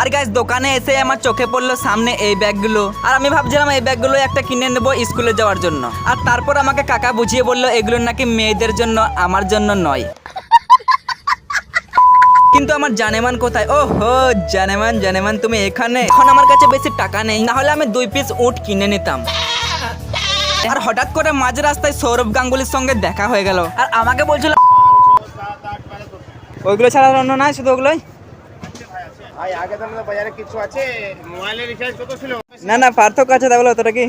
আর guys দোকানে এসে আমার চোখে পড়ল সামনে এই ব্যাগগুলো। আর আমি ভাবছিলাম এই ব্যাগগুলো একটা কিনে নেব স্কুলে যাওয়ার জন্য। আর তারপর আমাকে কাকা বুঝিয়ে বলল, এগুলো নাকি মেয়েদের জন্য, আমার জন্য নয়। কিন্তু আমার জানেমান কোথায়? ও হো জানেমান জানেমান, তুমি এখানে? এখন আমার কাছে বেশি টাকা নেই, না হলে আমি দুই পিস উট কিনে নিতাম। আর হঠাৎ করে মাঝ রাস্তায় সৌরভ গাঙ্গুলির সঙ্গে দেখা হয়ে গেল। আর আমাকে বলছিল, ওইগুলো ছাড়া অন্য নাই, শুধু ওগুলোই? ভাই আগে তো বাজারে কিছু আছে? মোবাইলের রিচার্জ কত ছিল? না না পার্থক্য আছে তাহলে অতটা কি?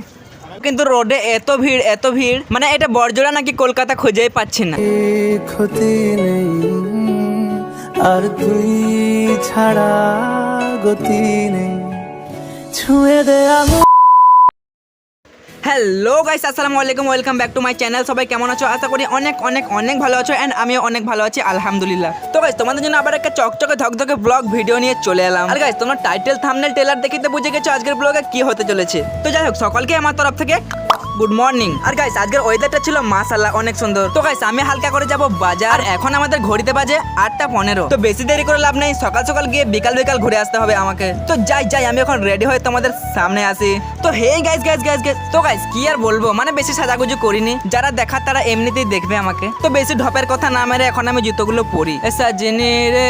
কিন্তু রোডে এত ভিড় এত ভিড় মানে এটা বড়জোড়া নাকি কলকাতা খুঁজেই পাচ্ছি না। ক্ষতি নেই আর তুই ছাড়া গতি নেই। ছুঁয়ে দে আমি হ্যালো গাইস আসসালামু আলাইকুম welcome back to my channel সবাই কেমন আছো? আশা করি অনেক অনেক অনেক ভালো আছো অ্যান্ড আমিও অনেক ভালো আছি, আলহামদুলিল্লাহ। তো গাইস তোমাদের জন্য আবার একটা চকচকে, ধকধকে ব্লগ ভিডিও নিয়ে চলে এলাম। আর গাইস তোমরা টাইটেল থাম্বনেল টেলার দেখে তো বুঝে গেছো আজকের ব্লগে কি হতে চলেছে। তো যাই হোক, সকলকে আমার তরফ থেকে গুড মর্নিং আর গাইস আজকের ওয়েদারটা ছিল মাশাআল্লাহ অনেক সুন্দর। তো গাইস আমি হালকা করে যাব বাজার। এখন আমাদের ঘড়িতে বাজে আটটা পনেরো। তো বেশি দেরি করে লাভ নেই, সকাল সকাল গিয়ে বিকাল বিকাল ঘুরে আসতে হবে আমাকে। তো যাই যাই, আমি এখন রেডি হয়ে তোমাদের সামনে আসি তো hey guys guys guys guys তো গাইস কি আর বলব? মানে বেশি সাজাগুজু করিনি। যারা দেখার তারা এমনিতেই দেখবে আমাকে। তো বেশি ঢপের কথা না মেরে এখন আমি জুতোগুলো পরি। এ সাজনি রে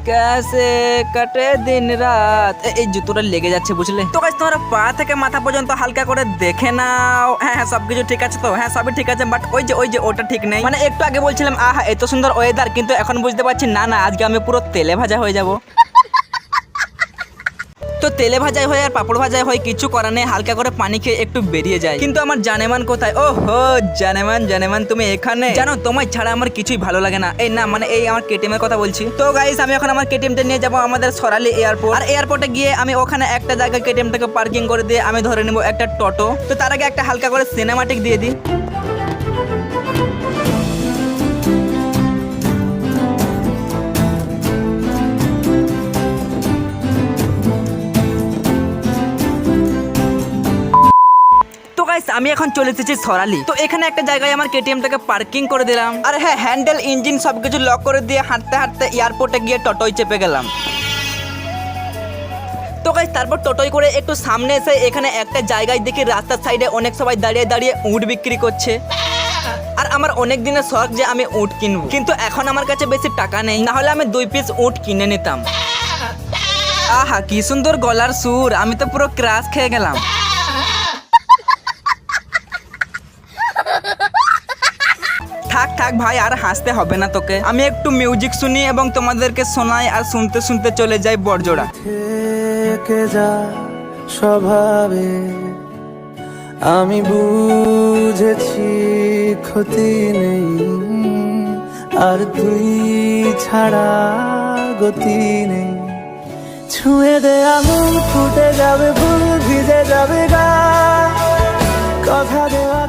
कैसे কাটে দিন রাত এই জুতোটা লেগে যাচ্ছে বুঝলে তো গাইস তোমার পা থেকে মাথা পর্যন্ত হালকা করে দেখে নাও হ্যাঁ হ্যাঁ সবকিছু ঠিক আছে তো হ্যাঁ সবই ঠিক আছে বাট ওই যে ওই যে ওটা ঠিক নেই মানে একটু আগে বলছিলাম আহা এত সুন্দর ওয়েদার কিন্তু এখন বুঝতে পারছি না না আজকে আমি পুরো তেলে ভাজা হয়ে যাব তো তেলে ভাজাই হয় আর পাপড় ভাজাই হয়, কিছু করার নেই, হালকা করে পানি খেয়ে একটু বেরিয়ে যায় কিন্তু আমার জানেমান কোথায়? ও হো জানেমান জানেমান, তুমি এখানে? জানো, তোমায় ছাড়া আমার কিছুই ভালো লাগে না। এই না মানে এই আমার কেটিএম এর কথা বলছি। তো গাইস আমি এখন আমার কেটিএমটা নিয়ে যাব আমাদের সরালি এয়ারপোর্ট আর এয়ারপোর্টে গিয়ে আমি ওখানে একটা জায়গায় কেটিএমটাকে পার্কিং করে দিয়ে আমি ধরে নেব একটা টোটো। তো তার আগে একটা হালকা করে সিনেমাটিক দিয়ে দিই। আমি এখন চলে এসেছি সরালি। তো এখানে একটা জায়গায় আমার কেটিএমটাকে পার্কিং করে দিলাম। আর হ্যাঁ হ্যান্ডেল ইঞ্জিন সবকিছু লক করে দিয়ে হাঁটতে হাঁটতে এয়ারপোর্টে গিয়ে টোটোয় চেপে গেলাম। তো গাইস তারপর টোটোয় করে একটু সামনে এসে এখানে একটা জায়গায় দেখি রাস্তার সাইডে অনেক সবাই দাঁড়িয়ে দাঁড়িয়ে উট বিক্রি করছে। আর আমার অনেক দিনের শখ যে আমি উট কিনবো। কিন্তু এখন আমার কাছে বেশি টাকা নেই, না হলে আমি দুই পিস উট কিনে নিতাম। আহা, কি সুন্দর গলার সুর, আমি তো পুরো ক্রাশ খেয়ে গেলাম। থাক থাক ভাই, আর হাসতে হবে না তোকে। আমি একটু মিউজিক শুনি এবং তোমাদেরকে শোনাই আর শুনতে শুনতে চলে যাই বড়জোড়া। থেকে যা স্বভাবে, আমি বুঝেছি ক্ষতি নেই। আর তুই ছাড়া গতি নেই। ছুঁয়ে দে আঙুল ফুটে যাবে ভুল, ভিজে যাবে গা। কথা দেওয়া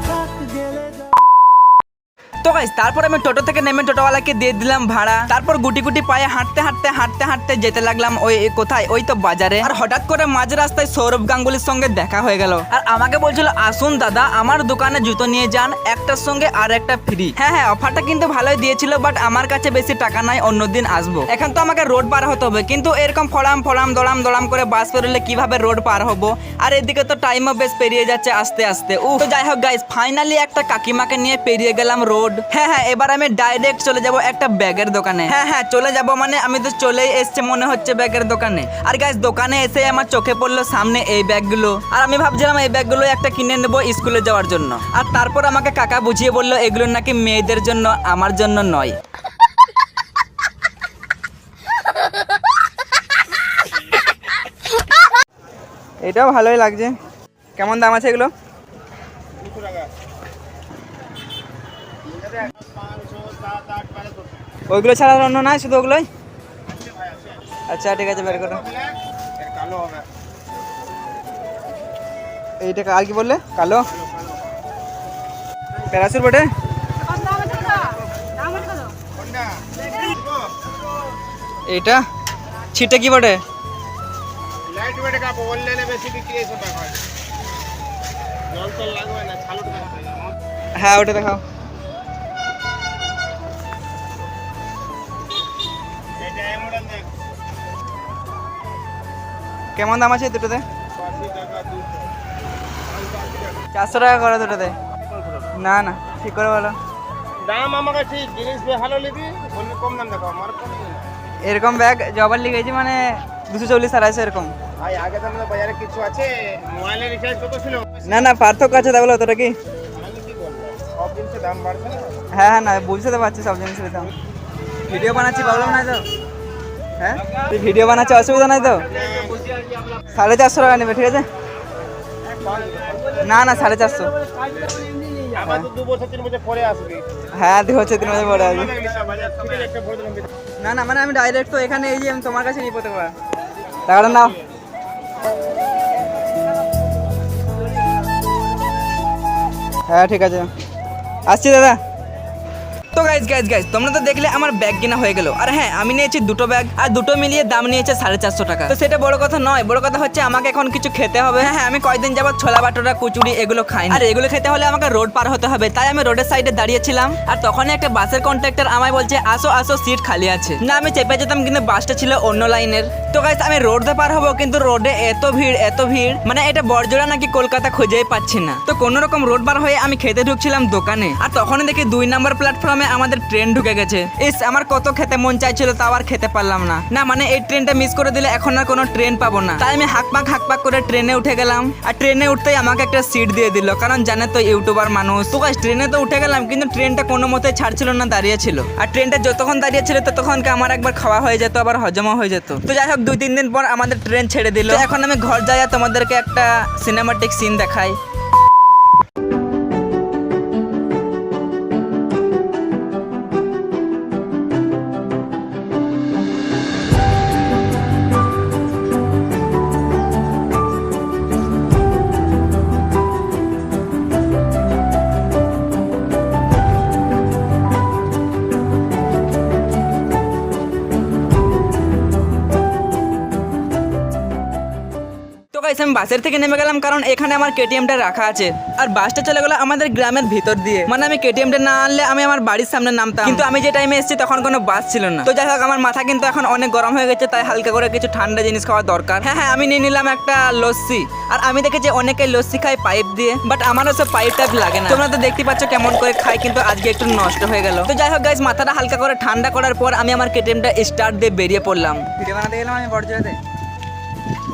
তো তারপর আমি টোটো থেকে নেমে টোটোওয়ালাকে দিয়ে দিলাম ভাড়া। তারপর গুটি গুটি পায়ে হাঁটতে হাঁটতে হাঁটতে হাঁটতে যেতে লাগলাম ওই কোথায়? ওই তো বাজারে। আর হঠাৎ করে মাঝ রাস্তায় সৌরভ গাঙ্গুলির সঙ্গে দেখা হয়ে গেল। আর আমাকে বলছিল, আসুন দাদা, আমার দোকানে জুতো নিয়ে যান, একটার সঙ্গে আর একটা ফ্রি। হ্যাঁ হ্যাঁ অফারটা কিন্তু ভালোই দিয়েছিল বাট আমার কাছে বেশি টাকা নাই, অন্যদিন আসব। এখন তো আমাকে রোড পার হতে হবে, কিন্তু এরকম ফড়াম ফড়াম দড়াম দড়াম করে বাস পেরোলে কীভাবে রোড পার হব? আর এদিকে তো টাইমও বেশ পেরিয়ে যাচ্ছে আস্তে আস্তে। উ তো যাই হোক গাইস ফাইনালি একটা কাকিমাকে নিয়ে পেরিয়ে গেলাম রোড হ্যাঁ হ্যাঁ এবার আমি ডাইরেক্ট চলে যাব একটা ব্যাগের দোকানে। হ্যাঁ হ্যাঁ চলে যাব মানে আমি তো চলেই এসছে, মনে হচ্ছে ব্যাগের দোকানে। আর গাইস দোকানে এসে আমার চোখে পড়ল সামনে এই ব্যাগগুলো। আর আমি ভাবছিলাম এই ব্যাগগুলো একটা কিনে নেব স্কুলে যাওয়ার জন্য। আর তারপর আমাকে কাকা বুঝিয়ে বলল, এগুলো নাকি মেয়েদের জন্য, আমার জন্য নয়। এটাও ভালোই লাগছে। কেমন দাম আছে এগুলো? ওইগুলো ছাড়া অন্য নাই, শুধু ওগুলোই? আচ্ছা ঠিক আছে, বের করো। এইটা আর কি বললে? কালো? প্যারাসুর বটে? এইটা? ছিটে কি বটে? হ্যাঁ ওটা দেখাও। কেমন দাম আছে দুটোতে? টাকা চারশো টাকা করে দুটোতে। না না ঠিক করে বলো। দাম আমাকে ঠিক জিনিস ভালো নিবি বললি কম দাম দেখো আমার এরকম ব্যাগ জবার লিখেছি মানে দুশো চল্লিশ আড়াইশো এরকম। আগে তো আমাদের বাজারে কিছু আছে মোবাইলের রিচার্জ কত ছিল? না না পার্থক্য আছে তাহলে অতটা কি? সব জিনিসের দাম বাড়ছে হ্যাঁ হ্যাঁ না বুঝতে তো পারছি সব জিনিসের দাম। ভিডিও বানাচ্ছি প্রবলেম নাই তো? হ্যাঁ? ভিডিও বানাচ্ছে অসুবিধা নাই তো? সাড়ে চারশো টাকা নেবে, ঠিক আছে? না না, সাড়ে চারশো। তো দু বছর তিন বছর পরে হ্যাঁ আসবে। না না মানে আমি ডাইরেক্ট তো এখানে এই যে আমি তোমার কাছে নিয়ে পড়তে পারব টাকাটা নাও। হ্যাঁ ঠিক আছে। আসছি, দাদা। তো গাইজ গাইজ গাইজ তোমরা তো দেখলে আমার ব্যাগ কেনা হয়ে গেল। আর হ্যাঁ আমি নিয়েছি দুটো ব্যাগ আর দুটো মিলিয়ে দাম নিয়েছে সাড়ে চারশো টাকা। তো সেটা বড় কথা নয়, বড় কথা হচ্ছে আমাকে এখন কিছু খেতে হবে। হ্যাঁ হ্যাঁ আমি কয়েকদিন যাবত ছোলা বাটোরা, কুচুরি এগুলো খাই আর এগুলো খেতে হলে আমাকে রোড পার হতে হবে, তাই আমি রোডের সাইডে দাঁড়িয়েছিলাম। আর তখনই একটা বাসের কন্ট্রাক্টর আমায় বলছে, আসো আসো সিট খালি আছে। না, আমি চেপে যেতাম, কিন্তু বাসটা ছিল অন্য লাইনের তো গাইজ আমি রোড পার হব, কিন্তু রোডে এত ভিড় এত ভিড় মানে এটা বড়জোড়া নাকি কলকাতা খুঁজেই পাচ্ছি না। তো কোনো রকম রোড পার হয়ে আমি খেতে ঢুকছিলাম দোকানে। আর তখনই দেখি দুই নাম্বার প্ল্যাটফর্মে আমাদের ট্রেন ঢুকে গেছে। ইস, আমার কত খেতে মন চাইছিল তাও আর খেতে পারলাম না। না মানে এই ট্রেনটা মিস করে দিলে এখন আর কোনো ট্রেন পাবো না। তাই আমি হাঁকপাক হাঁকপাক করে ট্রেনে উঠে গেলাম। আর ট্রেনে উঠতেই আমাকে একটা সিট দিয়ে দিল। কারণ জানে তো ইউটিউবার মানুষ। তো ট্রেনে তো উঠে গেলাম, কিন্তু ট্রেনটা কোনো মতে ছাড়ছিল না, দাঁড়িয়ে ছিল। আর ট্রেনটা যতক্ষণ দাঁড়িয়ে ছিল ততক্ষণকে আমার একবার খাওয়া হয়ে যেত, আবার হজমও হয়ে যেত। তো যাই হোক, দুই তিন দিন পর আমাদের ট্রেন ছেড়ে দিল। এখন আমি ঘর যাই তোমাদেরকে একটা সিনেমাটিক সিন দেখাই। গাইস আমি বাসের থেকে নেমে গেলাম কারণ এখানে আমার কেটিএমটা রাখা আছে। আর বাসটা চলে গেলো আমাদের গ্রামের ভিতর দিয়ে। মানে আমি কেটিএমটা না আনলে আমি আমার বাড়ির সামনে নামতাম। কিন্তু আমি যে টাইমে এসেছি তখন কোনো বাস ছিল না। তো যাই হোক, আমার মাথা কিন্তু এখন অনেক গরম হয়ে গেছে, তাই হালকা করে কিছু ঠান্ডা জিনিস খাওয়া দরকার। হ্যাঁ হ্যাঁ আমি নিয়ে নিলাম একটা লস্যি। আর আমি দেখেছি অনেকে লস্যি খায় পাইপ দিয়ে বাট আমারও সব পাইপ টাইপ লাগে না। তোমরা তো দেখতে পাচ্ছ কেমন করে খাই কিন্তু আজকে একটু নষ্ট হয়ে গেল। তো যাই হোক গাইস মাথাটা হালকা করে ঠান্ডা করার পর আমি আমার কেটিএমটা স্টার্ট দিয়ে বেরিয়ে পড়লাম। ভিডিও বানাতে গেলাম আমি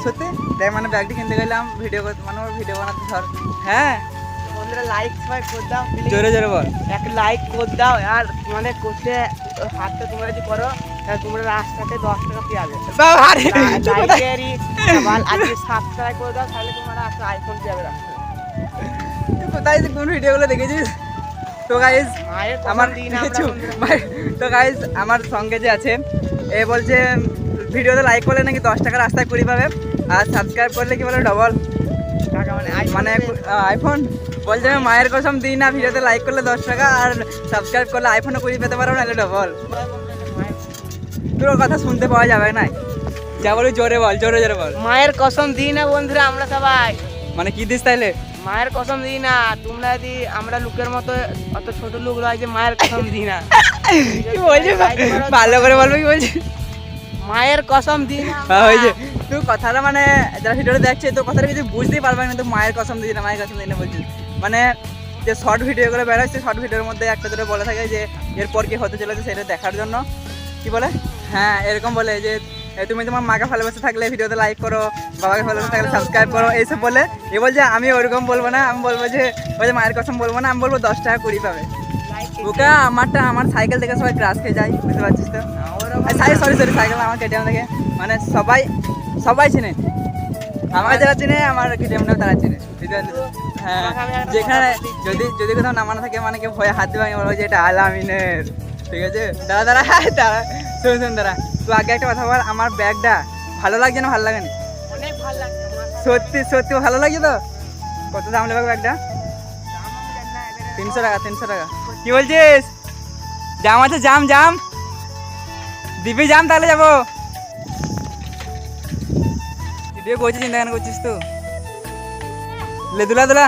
সত্যি? দেখ মানে ব্যাগটি কিনতে গেলাম ভিডিও মানে ভিডিও বানাতে ধর। হ্যাঁ? বন্ধুরা লাইক সবাই করে দাও জোরে জোরে বল। এক লাইক করে দাও। আর তোমাদের করতে হাতটা তোমরা যদি করো তাহলে তোমরা রাস্তাতে দশ টাকা পেয়ে যাবে। করে লাইকেরই সবাই আজকে সাবস্ক্রাইব করে দাও তাহলে তোমরা একটা আইফোন পেয়ে যাবে রাস্তায়। তুই কোথায় কোন ভিডিওগুলো দেখেছিস? তো গাইজ আমার তো গাইজ আমার সঙ্গে যে আছে এ বলছে ভিডিওতে লাইক করলে নাকি দশ টাকা রাস্তায় কুড়ি পাবে? আর সাবস্ক্রাইব করলে কি বলে ডবল টাকা মানে মানে আইফোন বলছে আমি মায়ের কসম দিই না ভিডিওতে লাইক করলে দশ টাকা আর সাবস্ক্রাইব করলে আইফোনও কুড়ি পেতে পারো নাহলে ডবল তোর কথা শুনতে পাওয়া যাবে না। যা বলি জোরে বল জোরে জোরে বল। মায়ের কসম দিই না বন্ধুরা আমরা সবাই। মানে কি দিস তাইলে? মায়ের কসম দিই না তোমরা যদি আমরা লোকের মতো অত ছোট লোক নয় যে মায়ের কসম দিই না। কি বলছিস? ভালো করে বলব কি বলছিস? মায়ের কসম দিই না হ্যাঁ হয়েছে তুই কথাটা মানে যারা ভিডিওটা দেখছে তো কথাটা কিছু বুঝতেই পারবে না তুই মায়ের কসম দিই না মায়ের কসম দিই না বলছিস মানে যে শর্ট ভিডিও করে বেরোচ্ছে শর্ট ভিডিওর মধ্যে একটা দুটো বলে থাকে যে এরপর কি হতে চলেছে সেটা দেখার জন্য। কি বলে? হ্যাঁ এরকম বলে যে তুমি তোমার মাকে ভালোবাসে থাকলে ভিডিওতে লাইক করো বাবাকে ভালোবাসে থাকলে সাবস্ক্রাইব করো এইসব বলে। এ বলছে আমি ওরকম বলব না আমি বলব যে ওই যে মায়ের কসম বলব না আমি বলব দশ টাকা কুড়ি পাবে। ওকে আমারটা আমার সাইকেল থেকে সবাই ক্রাশ খেয়ে যায় বুঝতে পারছিস তো? সরি সরি সরি সাইকেল আমার কেটে থেকে। মানে সবাই সবাই চিনে। আমাকে যারা চিনে আমার কেটিএমটা তারা চিনে? হ্যাঁ যেখানে যদি যদি কোথাও নামানো থাকে মানে কেউ ভয়ে হাত দেবে আমি বলব যে এটা আলামিনের। ঠিক আছে? দাদা দাঁড়া দাঁড়া। শুন শুন দাঁড়া। তো আগে একটা কথা বল আমার ব্যাগটা ভালো লাগছে না ভালো ভালো লাগছে সত্যি সত্যি ভালো লাগছে তো? কত দাম নেবে ব্যাগটা? না, তিনশো টাকা তিনশো টাকা। কি বলছিস? জাম আছে জাম জাম। দিবি জাম তাহলে যাব। ভিডিও করছিস চিন্তা কেন করছিস তো লে দুলা দুলা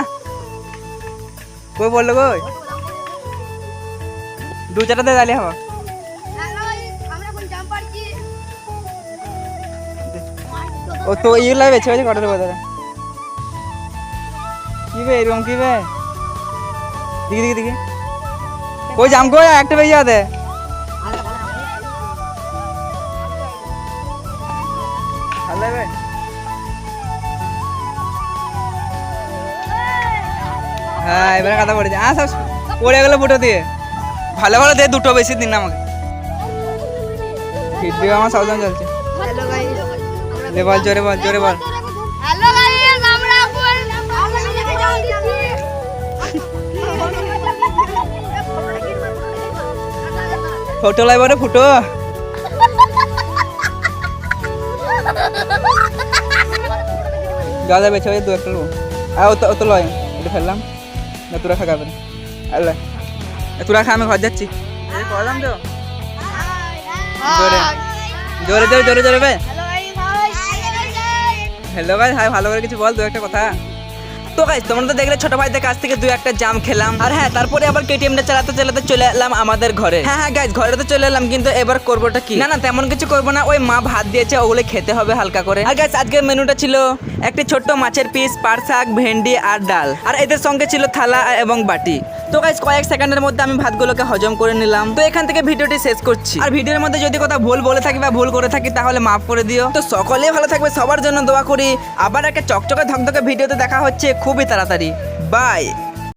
কই বলল কই দু চারটাতে দাঁড়িয়ে হব হ্যালো আমরা এখন জাম পারছি ও তো ইগুলো বেছে বেছে কটা দেবো দাদা কি বে এরকম কি বে দেখি দেখি দেখি ওই জাম কই একটা বেজে যাতে হ্যাঁ এবারে কথা পড়েছে হ্যাঁ সব পড়ে গেলো ফুটো দিয়ে। ভালো ভালো দে দুটো বেশি দিন না আমাকে। ভিডিও আমার সবসময় চলছে। দে বল জোরে বল জোরে বল। ফটো লাগবে রে ফুটো। যা যাবে ছবি দু একটা আর ও তো লয় এটা ফেললাম। না তোরা খা খাবেন আল্লাহ। তোরা খা আমি ঘর যাচ্ছি। করলাম তো জোরে। জোরে জোরে জোরে ভাই। হ্যালো ভাই ভাই ভালো করে কিছু বল দু একটা কথা। তো গাইস তোমরা তো দেখলে ছোট ভাইদের কাছ থেকে দুই একটা জাম খেলাম। আর হ্যাঁ তারপরে আবার কেটিএমটা চালাতে চালাতে চলে এলাম আমাদের ঘরে। হ্যাঁ হ্যাঁ গাইস ঘরে তো চলে এলাম, কিন্তু এবার করবোটা কি? না না, তেমন কিছু করব না, ওই মা ভাত দিয়েছে, ওগুলো খেতে হবে হালকা করে। আর গাইস আজকের মেনুটা ছিল একটি ছোট্ট মাছের পিস পার শাক, ভেন্ডি আর ডাল। আর এদের সঙ্গে ছিল থালা এবং বাটি। তো গাইস কয়েক সেকেন্ডের মধ্যে আমি ভাতগুলোকে হজম করে নিলাম। তো এখান থেকে ভিডিওটি শেষ করছি। আর ভিডিওর মধ্যে যদি কথা ভুল বলে থাকি বা ভুল করে থাকি, তাহলে মাফ করে দিও। তো সকলেই ভালো থাকবে, সবার জন্য দোয়া করি। আবার একটা চকচকে ধকধকে ভিডিওতে দেখা হচ্ছে। খুবই তাড়াতাড়ি। বাই।